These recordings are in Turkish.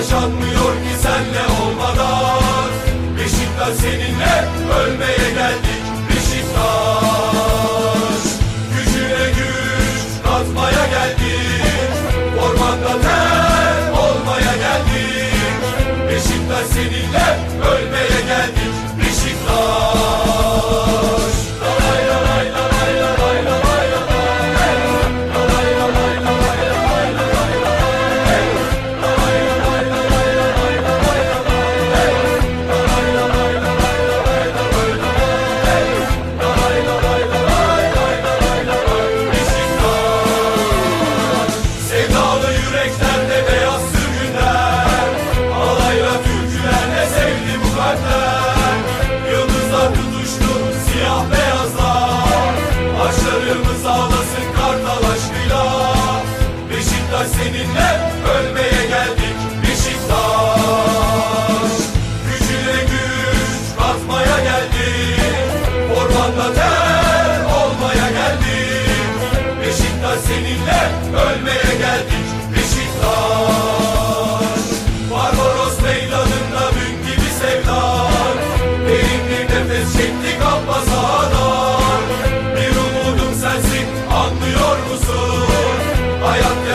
yaşanmıyor ki senle olmadan. Beşiktaş seninle ölmeye geldi.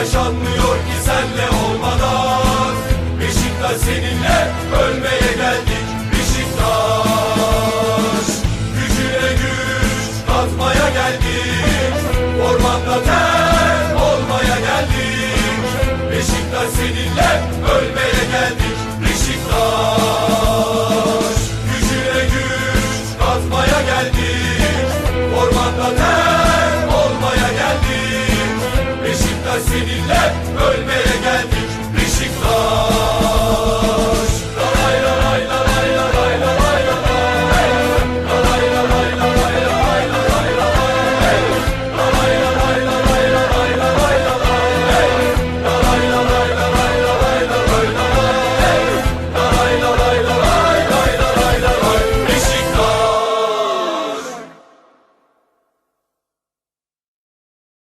yaşanmıyor ki senle olmadan. Beşiktaş seninle ölmeye geldik Beşiktaş. Gücüne güç katmaya geldik Ormanda ter olmaya geldik. Beşiktaş seninle ölmeye